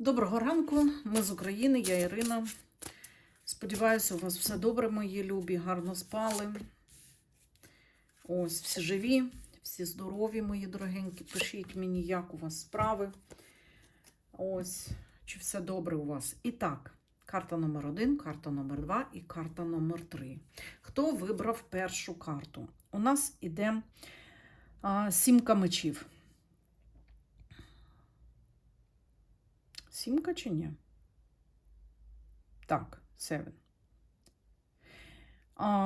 Доброго ранку, ми з України, я Ірина. Сподіваюся, у вас все добре, мої любі, гарно спали. Ось, всі живі, всі здорові, мої дорогенькі. Пишіть мені, як у вас справи. Ось, чи все добре у вас. І так, карта номер один, карта номер два і карта номер три. Хто вибрав першу карту? У нас іде сімка мечів. Сімка чи ні? Так, севен.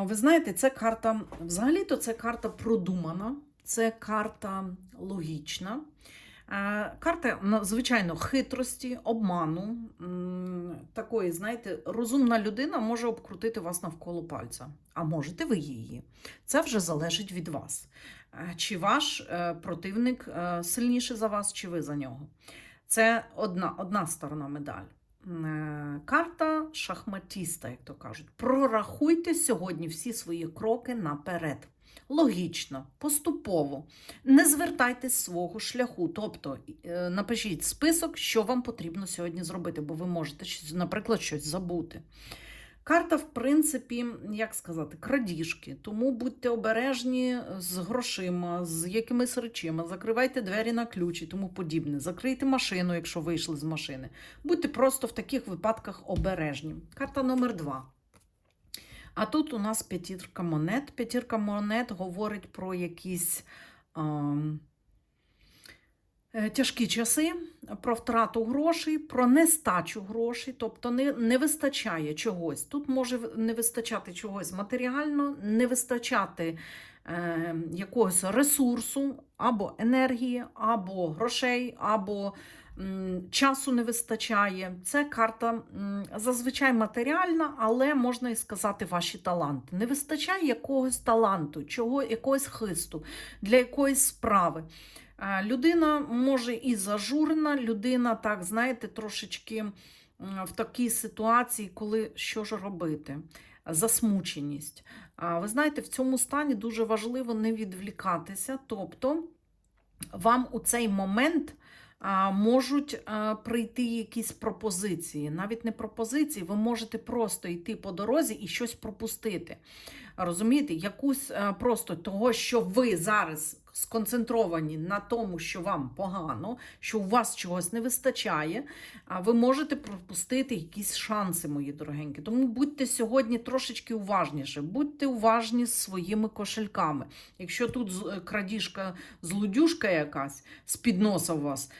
Ви знаєте, це карта, взагалі-то це карта продумана, це карта логічна. Карта, ну, звичайно, хитрості, обману. Такої, знаєте, розумна людина може обкрутити вас навколо пальця. А можете ви її. Це вже залежить від вас. Е, Чи ваш е, противник е, сильніший за вас, чи ви за нього. Це одна, одна сторона медаль. Е, Карта шахматіста, як то кажуть. Прорахуйте сьогодні всі свої кроки наперед. Логічно, поступово. Не звертайте свого шляху. Тобто е, напишіть список, що вам потрібно сьогодні зробити, бо ви можете, наприклад, щось забути. Карта, в принципі, як сказати, крадіжки. Тому будьте обережні з грошима, з якимись речима, закривайте двері на ключ і тому подібне. Закрийте машину, якщо вийшли з машини. Будьте просто в таких випадках обережні. Карта номер два. А тут у нас п'ятірка монет. П'ятірка монет говорить про якісь. е, Тяжкі часи, про втрату грошей, про нестачу грошей, тобто не, не вистачає чогось. Тут може не вистачати чогось матеріально, не вистачати е, якогось ресурсу, або енергії, або грошей, або м, часу не вистачає. Це карта м, зазвичай матеріальна, але можна і сказати ваші таланти. Не вистачає якогось таланту, чого, якогось хисту для якоїсь справи. Е, Людина може і зажурена, людина, так, знаєте, трошечки в такій ситуації, коли що ж робити? Засмученість. Ви знаєте, в цьому стані дуже важливо не відвлікатися, тобто вам у цей момент можуть прийти якісь пропозиції. Навіть не пропозиції, ви можете просто йти по дорозі і щось пропустити. Розумієте, якусь просто того, що ви зараз сконцентровані на тому, що вам погано, що у вас чогось не вистачає, а ви можете пропустити якісь шанси, мої дорогенькі. Тому будьте сьогодні трошечки уважніше, будьте уважні з своїми кошельками. Якщо тут з- е, крадіжка, злодюжка якась з-під носа у вас,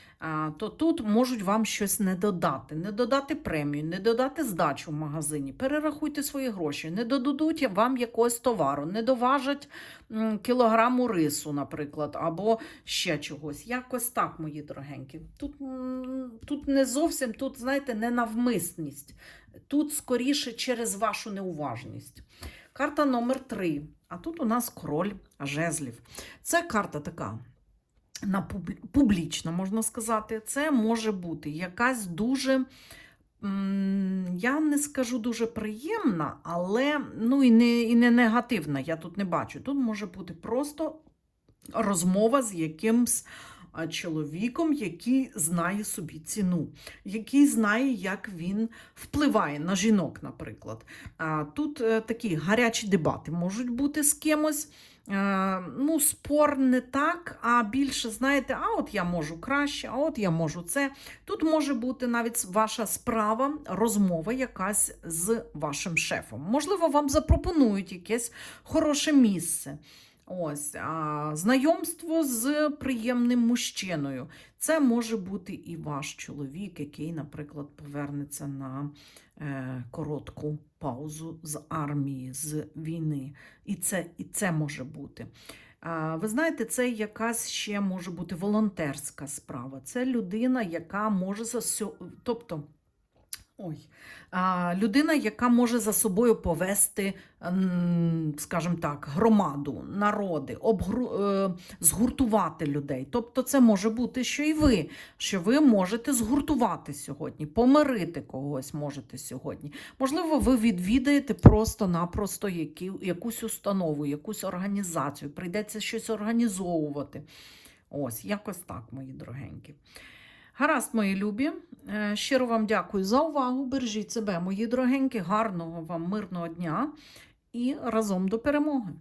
то тут можуть вам щось не додати, не додати премію, не додати здачу в магазині. Перерахуйте свої гроші, не додадуть вам якогось товару, не доважать кілограму рису, наприклад, або ще чогось. Якось так, мої дорогенькі. Тут, тут не зовсім, тут, знаєте, не навмисність. Тут скоріше через вашу неуважність. Карта номер три. А тут у нас король жезлів. Це карта така на публі публічно можна сказати. Це може бути якась дуже. Я не скажу дуже приємна, але ну і не, і не негативна, я тут не бачу. Тут може бути просто розмова з якимсь чоловіком, який знає собі ціну, який знає, як він впливає на жінок, наприклад. Тут е, такі гарячі дебати можуть бути з кимось. Е, Ну, спор не так, а більше, знаєте, а от я можу краще, а от я можу це. Тут може бути навіть ваша справа, розмова якась з вашим шефом. Можливо, вам запропонують якесь хороше місце. Ось, а, знайомство з приємним мужчиною. Це може бути і ваш чоловік, який, наприклад, повернеться на е, коротку паузу з армії, з війни. І це, і це може бути. А, Ви знаєте, це якась ще може бути волонтерська справа. Це людина, яка може за тобто. Ой, людина, яка може за собою повести, скажімо так, громаду, народи, обгру, е, згуртувати людей. Тобто, це може бути, що і ви, що ви можете згуртувати сьогодні, помирити когось можете сьогодні. Можливо, ви відвідаєте просто-напросто якусь установу, якусь організацію, прийдеться щось організовувати. Ось, якось так, мої дорогенькі. Гаразд, мої любі. Е, Щиро вам дякую за увагу. Бережіть себе, мої дорогенькі. Гарного вам мирного дня і разом до перемоги.